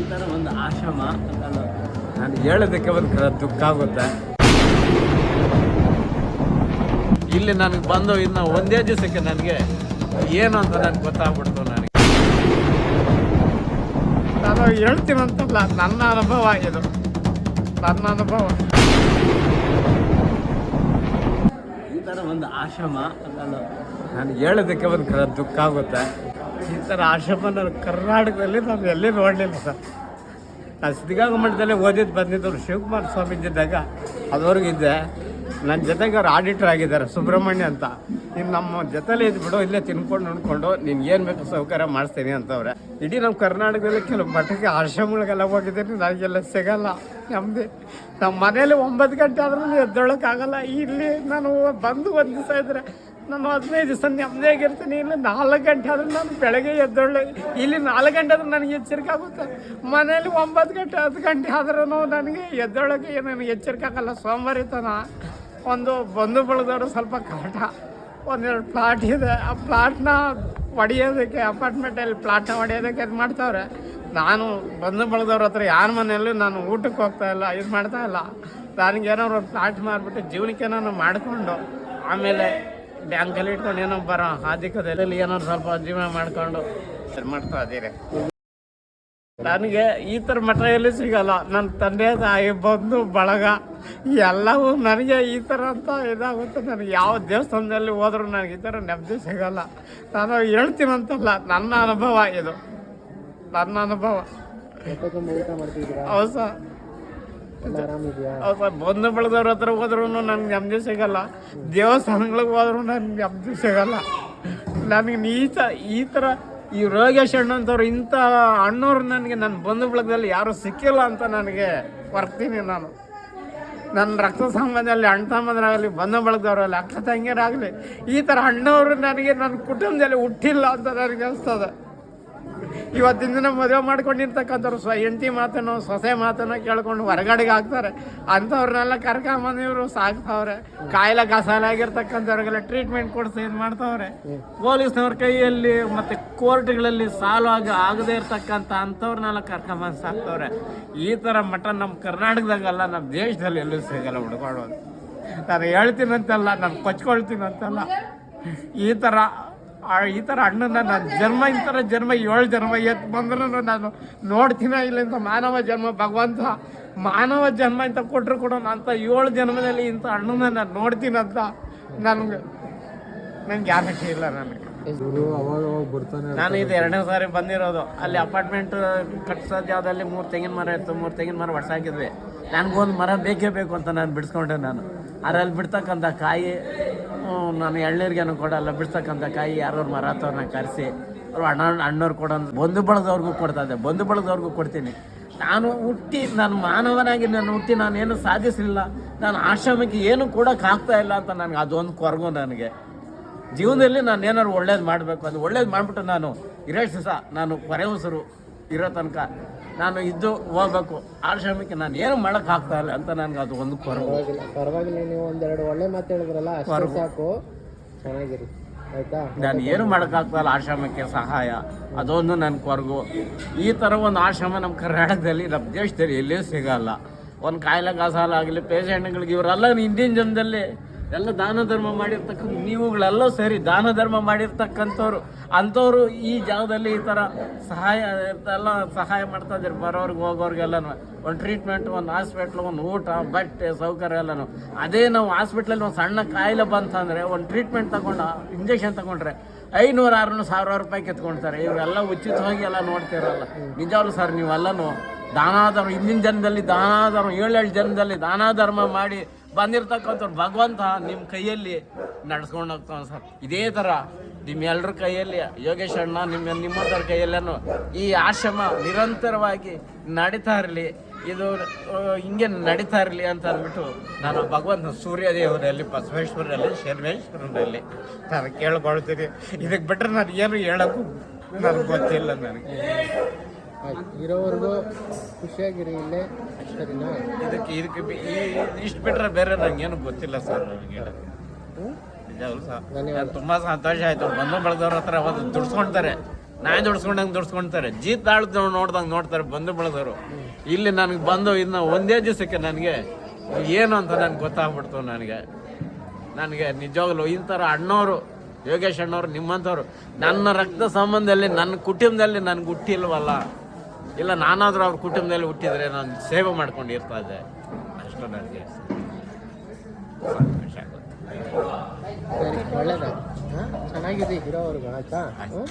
ಈ ಥರ ಒಂದು ಆಶ್ರಮ ನಾನು ನಾನು ಹೇಳೋದಕ್ಕೆ ಒಂದು ದುಃಖ ಆಗುತ್ತೆ. ಇಲ್ಲಿ ನನಗೆ ಬಂದು ಇನ್ನು ಒಂದೇ ದಿವಸಕ್ಕೆ ನನಗೆ ಏನು ಅಂತ ನನಗೆ ಗೊತ್ತಾಗ್ಬಿಡ್ತು ನನಗೆ. ನಾನು ಹೇಳ್ತೀನಂತಲ್ಲ ನನ್ನ ಅನುಭವ ಆಗಿದೆ ನನ್ನ ಅನುಭವ. ಈ ಥರ ಒಂದು ಆಶ್ರಮ ನಾನು ನಾನು ಹೇಳೋದಕ್ಕೆ ಒಂದು ದುಃಖ ಆಗುತ್ತೆ. ಈ ಥರ ಆಶ್ರಮನ ನಾನು ಕರ್ನಾಟಕದಲ್ಲಿ ನಾವು ಎಲ್ಲಿ ನೋಡಲಿಲ್ಲ ಸರ್. ನಾನು ಸಿದ್ಧಗಂಗಾ ಮಠದಲ್ಲಿ ಓದಿದ್ದು ಬಂದಿದ್ದವ್ರು ಶಿವಕುಮಾರ ಸ್ವಾಮೀಜಿದ್ದಾಗ ಇದ್ದಾಗ ಅದುವರೆಗೂ ಇದ್ದೆ. ನನ್ನ ಜೊತೆಗೆ ಅವ್ರು ಆಡಿಟರ್ ಆಗಿದ್ದಾರೆ, ಸುಬ್ರಹ್ಮಣ್ಯ ಅಂತ. ಇನ್ನು ನಮ್ಮ ಜೊತೆಲೇ ಇದ್ಬಿಡು ಇಲ್ಲೇ ತಿನ್ಕೊಂಡು ನೋಡ್ಕೊಂಡು ನೀನು ಏನು ಬೇಕು ಸೌಕರ್ಯ ಮಾಡಿಸ್ತೀನಿ ಅಂತವ್ರೆ. ಇಡೀ ನಮ್ಮ ಕರ್ನಾಟಕದಲ್ಲಿ ಕೆಲವು ಮಠಕ್ಕೆ ಆಶ್ರಮಗಳಿಗೆಲ್ಲ ಹೋಗಿದ್ದೀನಿ, ನನಗೆಲ್ಲ ಸಿಗಲ್ಲ. ನಮ್ಮದೇ ನಮ್ಮ ಮನೇಲಿ ಒಂಬತ್ತು ಗಂಟೆ ಆದ್ರೂ ಎದ್ದೊಳಕ್ಕಾಗಲ್ಲ. ಇಲ್ಲಿ ನಾನು ಬಂದು ಒಂದು ದಿವಸ ಇದ್ದರೆ ನಾನು ಹದಿನೈದು ದಿವಸ ನೆಮ್ಮದಿಯಾಗಿರ್ತೀನಿ ಇಲ್ಲಿ ನಾಲ್ಕು ಗಂಟೆ ಆದ್ರೆ ನಾನು ಬೆಳಗ್ಗೆ ಎದ್ದೊಳ್ಳೆ ಇಲ್ಲಿ ನಾಲ್ಕು ಗಂಟೆ ಆದ್ರೆ ನನಗೆ ಎಚ್ಚರಿಕೆ ಆಗುತ್ತೆ. ಮನೇಲಿ ಒಂಬತ್ತು ಗಂಟೆ, ಹತ್ತು ಗಂಟೆ ಆದ್ರೂ ನನಗೆ ಎದ್ದೊಳಗೆ ನನಗೆ ಎಚ್ಚರಿಕೆ ಆಗಲ್ಲ. ಸೋಮವಾರಿತನ ಒಂದು ಬಂಧು ಬಳದವರು ಸ್ವಲ್ಪ ಕಾಟ. ಒಂದೆರಡು ಪ್ಲಾಟ್ ಇದೆ. ಆ ಪ್ಲಾಟ್ನ ಹೊಡೆಯೋದಕ್ಕೆ ಅಪಾರ್ಟ್ಮೆಂಟಲ್ಲಿ ಪ್ಲಾಟ್ನ ಹೊಡೆಯೋದಕ್ಕೆ ಇದು ಮಾಡ್ತಾವ್ರೆ. ನಾನು ಬಂಧು ಬಳದವ್ರ ಹತ್ರ ಯಾರ ಮನೆಯಲ್ಲೂ ನಾನು ಊಟಕ್ಕೆ ಹೋಗ್ತಾ ಇಲ್ಲ, ಇದು ಮಾಡ್ತಾ ಇಲ್ಲ. ನನಗೆ ಏನಾದ್ರು ಒಂದು ಪ್ಲಾಟ್ ಮಾರ್ಬಿಟ್ಟು ಜೀವನಕ್ಕೆ ನಾನು ಮಾಡಿಕೊಂಡು ಆಮೇಲೆ ಬ್ಯಾಂಕಲ್ಲಿ ಇಟ್ಕೊಂಡು ಏನೋ ಬರೋ. ಆರ್ಥಿಕದಲ್ಲಿ ಏನೋ ಸ್ವಲ್ಪ ಜೀವನ ಮಾಡ್ಕೊಂಡು. ಇದು ಮಾಡ್ತಾ ಇದ್ದೀರಿ. ನನಗೆ ಈ ಥರ ಮಠ ಎಲ್ಲಿ ಸಿಗಲ್ಲ. ನನ್ನ ತಂದೆ ತಾಯಿ ಬಂದು ಬಳಗ ಎಲ್ಲವೂ ನನಗೆ ಈ ಥರ ಅಂತ ಇದಾಗುತ್ತೆ. ನನಗೆ ಯಾವ ದೇವಸ್ಥಾನದಲ್ಲಿ ಹೋದರೂ ನನಗೆ ಈ ಥರ ನೆಮ್ಮದಿ ಸಿಗಲ್ಲ. ನಾನು ಹೇಳ್ತೀನಂತಲ್ಲ ನನ್ನ ಅನುಭವ ಇದು. ನನ್ನ ಅನುಭವ. ಹೌದು ಸರ್. ಬಂಧು ಬಳದವ್ರ ಹತ್ರ ಹೋದ್ರೂ ನನ್ಗೆ ನೆಮ್ಮದಿ ಸಿಗಲ್ಲ. ದೇವಸ್ಥಾನಗಳಿಗೆ ಹೋದ್ರೂ ನನ್ಗೆ ನೆಮ್ಮದಿ ಸಿಗಲ್ಲ. ನನಗೆ ಈ ತ ಈ ಥರ ಈ ರೋಗೇಶ್ ಅಣ್ಣಂತವ್ರು ಇಂಥ ಅಣ್ಣವ್ರು ನನಗೆ ನನ್ನ ಬಂಧು ಬಳಗದಲ್ಲಿ ಯಾರೂ ಸಿಕ್ಕಿಲ್ಲ ಅಂತ ನನಗೆ ಬರ್ತೀನಿ ನಾನು. ನನ್ನ ರಕ್ತ ಸಂಬಂಧದಲ್ಲಿ, ಅಣ್ಣ ತಮ್ಮಂದರಾಗಲಿ, ಬಂಧು ಬಳಗದವರಾಗಲಿ, ಅಕ್ಕ ತಂಗಿಯರಾಗಲಿ, ಈ ಥರ ಅಣ್ಣವರು ನನಗೆ ನನ್ನ ಕುಟುಂಬದಲ್ಲಿ ಹುಟ್ಟಿಲ್ಲ ಅಂತ ನನಗೆ ಅನಿಸ್ತದೆ. ಇವತ್ತಿನ ದಿನ ಮದುವೆ ಮಾಡ್ಕೊಂಡಿರ್ತಕ್ಕಂಥವ್ರು ಸ್ವ ಹೆಂಡತಿ ಮಾತನ್ನು, ಸೊಸೆ ಮಾತನ್ನು ಕೇಳ್ಕೊಂಡು ಹೊರಗಡೆಗೆ ಹಾಕ್ತಾರೆ ಅಂಥವ್ರನ್ನೆಲ್ಲ ಕರ್ಕೊಂಬಂದು ಇವರು ಸಾಕ್ತಾವ್ರೆ. ಕಾಯಿಲೆ ಕಸಾಲೆ ಆಗಿರ್ತಕ್ಕಂಥವ್ರಿಗೆಲ್ಲ ಟ್ರೀಟ್ಮೆಂಟ್ ಕೊಡಿಸಿ ಇದು ಮಾಡ್ತವ್ರೆ. ಪೊಲೀಸ್ನವ್ರ ಕೈಯಲ್ಲಿ ಮತ್ತು ಕೋರ್ಟ್ಗಳಲ್ಲಿ ಸಾಲು ಆಗ ಆಗದೇ ಇರ್ತಕ್ಕಂಥ ಅಂಥವ್ರನ್ನೆಲ್ಲ ಕರ್ಕೊಂಬಂದು ಸಾಕ್ತವ್ರೆ. ಈ ಥರ ಮಠ ನಮ್ಮ ಕರ್ನಾಟಕದಾಗಲ್ಲ ನಮ್ಮ ದೇಶದಲ್ಲಿ ಎಲ್ಲೂ ಸಿಗಲ್ಲ ಹುಡ್ಕೊಳ್ಳೋದು ನಾನು ಹೇಳ್ತೀನಂತಲ್ಲ, ನಾನು ಕೊಚ್ಕೊಳ್ತೀನಂತಲ್ಲ. ಈ ಥರ ಆ ಈ ಥರ ಅಣ್ಣನ ನನ್ನ ಜನ್ಮ ಈ ಥರ ಜನ್ಮ ಏಳು ಜನ್ಮ ಎತ್ತು ಬಂದ್ರೂ ನಾನು ನೋಡ್ತೀನ ಇಲ್ಲ ಇಂಥ ಮಾನವ ಜನ್ಮ ಭಗವಂತ ಮಾನವ ಜನ್ಮ ಅಂತ ಕೊಟ್ಟರು ಕೂಡ ಅಂತ ಏಳು ಜನ್ಮದಲ್ಲಿ ಇಂಥ ಅಣ್ಣನ ನಾನು ನೋಡ್ತೀನಂತ ನನಗೆ ನನಗೆ ಗ್ಯಾರಂಟಿ ಇಲ್ಲ ನನಗೆ. ನಾನು ಇದು ಎರಡನೇ ಸಾರಿ ಬಂದಿರೋದು. ಅಲ್ಲಿ ಅಪಾರ್ಟ್ಮೆಂಟ್ ಕಟ್ಸೋದು ಯಾವ್ದಲ್ಲಿ ಮೂರು ತೆಂಗಿನ ಮರ ಇತ್ತು ಮೂರು ತೆಂಗಿನ ಮರ ಹೊಡ್ಸಾಕಿದ್ವಿ ನನಗೊಂದು ಮರ ಬೇಕೇ ಬೇಕು ಅಂತ ನಾನು ಬಿಡಿಸ್ಕೊಂಡೆ ನಾನು. ಅದ್ರಲ್ಲಿ ಬಿಡ್ತಕ್ಕಂಥ ಕಾಯಿ ನಾನು ಎಳ್ನೀರಿಗೇನು ಕೊಡಲ್ಲ ಬಿಡ್ತಕ್ಕಂಥ ಕಾಯಿ ಯಾರೋ ಮರಾತವ್ರನ್ನ ಕರೆಸಿ, ಅವ್ರು ಅಣ್ಣ, ಅಣ್ಣವ್ರು ಕೊಡೋ ಬಂಧು ಬಳದವ್ರಿಗೂ ಕೊಡ್ತಾ ಇದ್ದೆ, ಬಂಧು ಬಳದವ್ರಿಗೂ ಕೊಡ್ತೀನಿ. ನಾನು ಹುಟ್ಟಿ, ನಾನು ಮಾನವನಾಗಿ ನಾನು ಹುಟ್ಟಿ ನಾನು ಏನು ಸಾಧಿಸಲಿಲ್ಲ, ನಾನು ಆಶ್ರಮಕ್ಕೆ ಏನು ಕೊಡೋಕೆ ಆಗ್ತಾ ಇಲ್ಲ ಅಂತ ನನಗೆ ಅದೊಂದು ಕೊರಗು ನನಗೆ. ಜೀವನದಲ್ಲಿ ನಾನು ಏನಾದ್ರು ಒಳ್ಳೇದು ಮಾಡಬೇಕು, ಅದು ಒಳ್ಳೇದು ಮಾಡಿಬಿಟ್ಟು ನಾನು ಇರೋ ದಿವಸ ನಾನು ಕೊರೆ ಉಸಿರು ಇರೋ ತನಕ. ನಾನು ಇದ್ದು ಹೋಗ್ಬೇಕು. ಆಶ್ರಮಕ್ಕೆ ನಾನು ಏನು ಮಾಡೋಕ್ಕಾಗ್ತಾ ಇಲ್ಲ ಅಂತ ನನಗೆ ಅದು ಒಂದು ಕೊರಗು. ಪರವಾಗಿಲ್ಲ ಪರವಾಗಿಲ್ಲ. ನೀವು ಒಂದೆರಡು ಒಳ್ಳೆ ಮಾತು ಹೇಳಿದ್ರಲ್ಲ ಅಷ್ಟೇ ಸಾಕು. ಚೆನ್ನಾಗಿರಿ. ಆಯ್ತಾ? ನಾನು ಏನು ಮಾಡೋಕ್ಕಾಗ್ತಾ ಇಲ್ಲ ಆಶ್ರಮಕ್ಕೆ ಸಹಾಯ. ಅದೊಂದು ನನ್ನ ಕೊರಗು. ಈ ಥರ ಒಂದು ಆಶ್ರಮ ನಮ್ಮ ಕರ್ನಾಟಕದಲ್ಲಿ ನಮ್ಮ ದೇಶದಲ್ಲಿ ಎಲ್ಲಿಯೂ ಸಿಗಲ್ಲ. ಒಂದು ಕಾಯಿಲೆ ಕಾಸಾಲ ಆಗಲಿ ಪೇಷಂಟ್ಗಳಿಗೆ ಇವರೆಲ್ಲ ಹಿಂದಿನ ಜನ್ಮದಲ್ಲಿ ಎಲ್ಲ ದಾನ ಧರ್ಮ ಮಾಡಿರ್ತಕ್ಕಂಥ ನೀವುಗಳೆಲ್ಲ ಸರಿ ದಾನ ಧರ್ಮ ಮಾಡಿರ್ತಕ್ಕಂಥವ್ರು. ಅಂಥವ್ರು ಈ ಜಾಗದಲ್ಲಿ ಈ ಥರ ಸಹಾಯ ಎಲ್ಲ ಸಹಾಯ ಮಾಡ್ತಾ ಇದ್ದಾರೆ. ಬರೋರ್ಗೆ ಹೋಗೋರಿಗೆಲ್ಲನೂ. ಒಂದು ಟ್ರೀಟ್ಮೆಂಟ್ ಒಂದು ಹಾಸ್ಪಿಟ್ಲ್ ಒಂದು ಊಟ, ಬಟ್ಟೆ, ಸೌಕರ್ಯ ಎಲ್ಲನೂ. ಅದೇ ನಾವು ಹಾಸ್ಪಿಟ್ಲಲ್ಲಿ ಒಂದು ಸಣ್ಣ ಕಾಯಿಲೆ ಬಂತಂದರೆ, ಒಂದು ಟ್ರೀಟ್ಮೆಂಟ್ ತಗೊಂಡು ಇಂಜೆಕ್ಷನ್ ತಗೊಂಡ್ರೆ ಐನೂರು, ಆರುನೂರು ಸಾವಿರ ರೂಪಾಯಿ ಕೆತ್ಕೊಳ್ತಾರೆ ಇವರೆಲ್ಲ ಉಚಿತವಾಗಿ ಎಲ್ಲ ನೋಡ್ತಿರಲ್ಲ. ನಿಜವಾಗ್ಲೂ ಸರ್, ನೀವೆಲ್ಲನೂ ದಾನಾಧರ್ಮ ಹಿಂದಿನ ಜನ್ಮದಲ್ಲಿ ದಾನಾಧರ್ಮ ಏಳೇಳು ದಾನ ಧರ್ಮ ಮಾಡಿ ಬಂದಿರ್ತಕ್ಕಂಥವ್ರು ಭಗವಂತ ನಿಮ್ಮ ಕೈಯಲ್ಲಿ ನಡ್ಸ್ಕೊಂಡು ಹೋಗ್ತಾನೆ ಸರ್. ಇದೇ ಥರ ನಿಮ್ಮೆಲ್ಲರ ಕೈಯಲ್ಲಿ, ಯೋಗೇಶ್ ಅಣ್ಣ ನಿಮ್ಮ, ನಿಮ್ಮಂಥವ್ರ ಕೈಯಲ್ಲೇನು ಈ ಆಶ್ರಮ ನಿರಂತರವಾಗಿ ನಡೀತಾ ಇರಲಿ, ಇದು ಹಿಂಗೆ ನಡೀತಾ ಇರಲಿ ಅಂತ ಅಂದ್ಬಿಟ್ಟು ನಾನು ಭಗವಂತ ಸೂರ್ಯದೇವರಲ್ಲಿ ಬಸವೇಶ್ವರಲ್ಲಿ ಶರ್ಮೇಶ್ವರನಲ್ಲಿ ನಾನು ಕೇಳ್ಕೊಳ್ತೀನಿ. ಇದಕ್ಕೆ ಬಿಟ್ಟರೆ ನಾನು ಏನು ಹೇಳೋಕ್ಕೂ ನನಗೆ ಗೊತ್ತಿಲ್ಲ ನನಗೆ. ಇರೋವರೆಗೂ ಖುಷಿಯಾಗಿರಿ ಇಲ್ಲೇ. ಸರಿನಾ ಇದಕ್ಕೆ ಇದಕ್ಕೆ ಬಿ- ಈ ಇಷ್ಟು ಬಿಟ್ಟರೆ ಬೇರೆ ನಂಗೇನು ಗೊತ್ತಿಲ್ಲ ಸರ್ ನನಗೆ ಧನ್ಯವಾದ. ತುಂಬ ಸಂತೋಷ ಆಯ್ತು. ಬಂದು ಬೆಳೆದವ್ರ ಹತ್ರ ಒಂದು ದುಡ್ಸ್ಕೊಳ್ತಾರೆ ನಾಯಿ ದುಡ್ಸ್ಕೊಂಡಂಗೆ ದುಡ್ಸ್ಕೊಂತಾರೆ ಜೀತ್ ತಾಳ್ದು ನೋಡ್ದಂಗೆ ನೋಡ್ತಾರೆ ಬಂದು ಬೆಳೆದವರು. ಇಲ್ಲಿ ನನಗೆ ಬಂದು ಇನ್ನು ಒಂದೇ ದಿವಸಕ್ಕೆ ನನಗೆ ಏನು ಅಂತ ನನಗೆ ಗೊತ್ತಾಗ್ಬಿಡ್ತು ನನಗೆ. ನನಗೆ ನಿಜವಾಗ್ಲು ಇಂಥರ ಅಣ್ಣವರು ಯೋಗೇಶ್ ಅಣ್ಣವ್ರು ನಿಮ್ಮಂಥವ್ರು. ನನ್ನ ರಕ್ತ ಸಂಬಂಧದಲ್ಲಿ ನನ್ನ ಕುಟುಂಬದಲ್ಲಿ ನನಗೆ ಹುಟ್ಟಿಲ್ವಲ್ಲ. ಇಲ್ಲ ನಾನಾದರೂ ಅವ್ರ ಕುಟುಂಬದಲ್ಲಿ ಹುಟ್ಟಿದ್ರೆ ನಾನು ಸೇವೆ ಮಾಡ್ಕೊಂಡು ಇರ್ತಾ ಇದ್ದೆ. ಅಷ್ಟು ನನಗೆ. ಸಂತೋಷ ಆಗುತ್ತೆ. ಚೆನ್ನಾಗಿದೆ ಇರೋವರೆಗೂ ಆಯ್ತಾ? ಹ್ಞೂ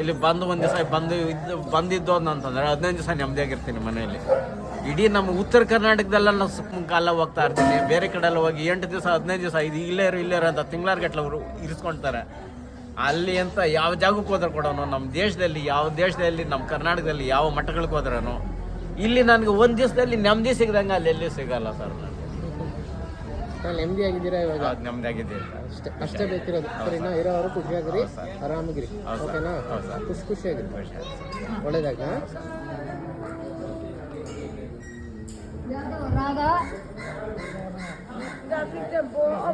ಇಲ್ಲಿ ಬಂದು ಒಂದು ದಿವಸ ಬಂದು ಇದ್ದು ಬಂದಿದ್ದು ಅಂತಂದ್ರೆ ಹದಿನೈದು ದಿವಸ ನೆಮ್ಮದಿಯಾಗಿರ್ತೀನಿ ಮನೆಯಲ್ಲಿ. ಇಡೀ ನಮ್ಮ ಉತ್ತರ ಕರ್ನಾಟಕದಲ್ಲೆಲ್ಲ ಸುಮ್ಮ ಕಾಲ ಹೋಗ್ತಾ ಇರ್ತೀನಿ. ಬೇರೆ ಕಡೆ ಎಲ್ಲ ಹೋಗಿ ಎಂಟು ದಿವಸ ಹದಿನೈದು ದಿವಸ ಇದು ಇಲ್ಲೇ ಇಲ್ಲೇರು ಇಲ್ಲೇ ಇರು ಅಂತ ತಿಂಗಳಾರ್ ಗಟ್ಲೆ ಅವರು ಇರಿಸ್ಕೊಳ್ತಾರೆ ಅಲ್ಲಿ ಅಂತ ಯಾವ ಜಾಗಕ್ಕೆ ಹೋದ್ರೆ ಕೊಡೋನು ನಮ್ಮ ದೇಶದಲ್ಲಿ ಯಾವ ದೇಶದಲ್ಲಿ ನಮ್ಮ ಕರ್ನಾಟಕದಲ್ಲಿ ಯಾವ ಮಠಗಳಿಗೆ ಹೋದ್ರೂ ಇಲ್ಲಿ ನನಗೆ ಒಂದು ದಿವಸದಲ್ಲಿ ನೆಮ್ಮದಿ ಸಿಗ್ದಂಗೆ ಅಲ್ಲಿ ಎಲ್ಲಿ ಸಿಗಲ್ಲ ಸರ್ ನಾನು ನೆಮ್ಮದಿ ಆಗಿದ್ದೀರಾ ಇವಾಗ? ನೆಮ್ಮದಿ ನೆಮ್ಮದಿಯಾಗಿದ್ದೀನಿ ಅಷ್ಟೇ ಅಷ್ಟೇ ಬೇಕಿರೋದು. ಸರಿನಾ ಇರೋವರು ಖುಷಿಯಾಗಿರಿ ಆರಾಮಾಗಿರಿ. ಓಕೆನಾ. ಖುಷಿ ಖುಷಿಯಾಗಿರಿ. ಒಳ್ಳೇದಾಗ Raga. ಆ,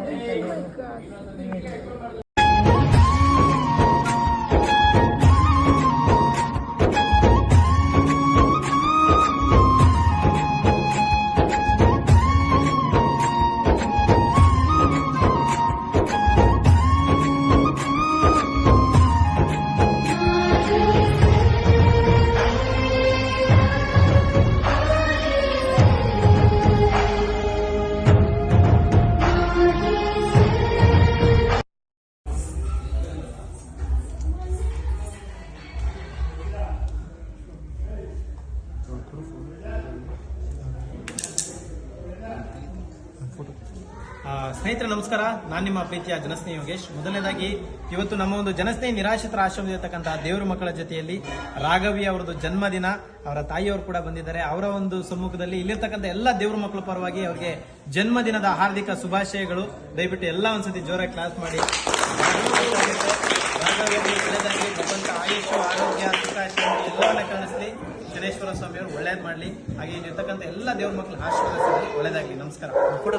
ನಮಸ್ಕಾರ. ನಾನು ನಿಮ್ಮ ಪ್ರೀತಿಯ ಜನಸ್ನೇಹಿ ಯೋಗೇಶ್. ಮೊದಲನೇದಾಗಿ, ಇವತ್ತು ನಮ್ಮ ಒಂದು ಜನಸ್ನೇಹಿ ನಿರಾಶ್ರಿತರ ಆಶ್ರಮದಲ್ಲಿರ್ತಕ್ಕಂತಹ ದೇವರ ಮಕ್ಕಳ ಜೊತೆಯಲ್ಲಿ ರಾಘವಿ ಅವರದ್ದು ಜನ್ಮದಿನ, ಅವರ ತಾಯಿಯವರು ಕೂಡ ಬಂದಿದ್ದಾರೆ. ಅವರ ಒಂದು ಸಮ್ಮುಖದಲ್ಲಿ ಇಲ್ಲಿರ್ತಕ್ಕಂಥ ಎಲ್ಲ ದೇವರ ಮಕ್ಕಳ ಪರವಾಗಿ ಅವರಿಗೆ ಜನ್ಮದಿನದ ಹಾರ್ದಿಕ ಶುಭಾಶಯಗಳು. ದಯವಿಟ್ಟು ಎಲ್ಲ ಒಂದ್ಸತಿ ಜೋರಾಗಿ ಕ್ಲಾಸ್ ಮಾಡಿ. ಆಯುಷು ಆರೋಗ್ಯ ಸುಖ ಶಾಂತಿ ಎಲ್ಲವನ್ನ ಕಳಿಸ್ಲಿ. ಶನೇಶ್ವರ ಸ್ವಾಮಿ ಅವರು ಒಳ್ಳೇದ್ ಮಾಡ್ಲಿ. ಹಾಗೆ ಇಲ್ಲಿರ್ತಕ್ಕಂಥ ಎಲ್ಲ ದೇವ್ರ ಮಕ್ಕಳ ಆಶೀರ್ವಾದ ಒಳ್ಳೇದಾಗ್ಲಿ. ನಮಸ್ಕಾರ. Photo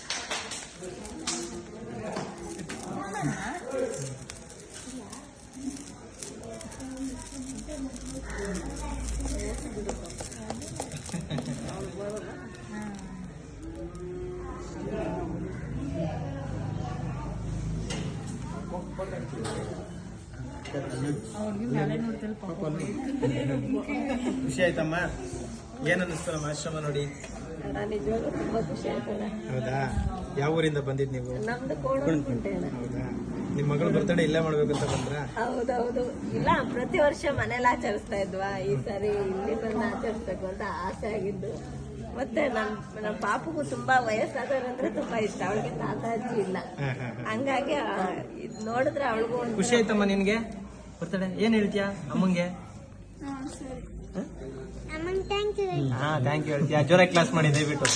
ಖುಷಿ ಆಯ್ತಮ್ಮ? ಏನ್ ಅನ್ನಿಸ್ತು ನಮ್ಮ ಆಶ್ರಮ ನೋಡಿ? ನಾನು ನಿಜವಾಗ್ಲೂ ತುಂಬಾ ಖುಷಿ ಆಯ್ತಲ್ಲ ಹೌದಾ? ಯಾವ ಊರಿಂದ ಬಂದಿದ್ ನೀವು? ಹೌದಾ? ನಿಮ್ ಮಗಳ ಬರ್ತಡೇ ಇಲ್ಲೇ ಮಾಡ್ಬೇಕು ಅಂತ ಬಂದ್ರ? ಹೌದೌದು. ಇಲ್ಲ ಪ್ರತಿ ವರ್ಷ ಮನೇಲಿ ಆಚರಿಸ್ತಾ ಇದ್ವಾ? ಈ ಸಾರಿ ಇಲ್ಲಿ ಬಂದು ಆಚರಿಸ್ಬೇಕು ಅಂತ ಆಸೆ ಆಗಿದ್ದು. ಮತ್ತೆ ನಮ್ ನಮ್ ಪಾಪಗೂ ತುಂಬಾ ವಯಸ್ಸಾದವ್ರಂದ್ರೆ ತುಂಬಾ ಇಷ್ಟ. ಅವಳಿಗೆ ತಾತಾಜಿ ಇಲ್ಲ. ಹಂಗಾಗಿ ನೋಡಿದ್ರೆ ಅವಳಿಗೂ ಖುಷಿ ಆಯ್ತಮ್ಮ ನಿನ್ಗೆ? ಬರ್ತಡೆ. ಏನ್ ಹೇಳ್ತೀಯಾ ಅಮ್ಮಂಗೆ? ಹಾ ಥ್ಯಾಂಕ್ ಯು ಹೇಳ್ತೀಯಾ? ಜೋರಾಗಿ ಕ್ಲಾಸ್ ಮಾಡಿ ದಯವಿಟ್ಟು.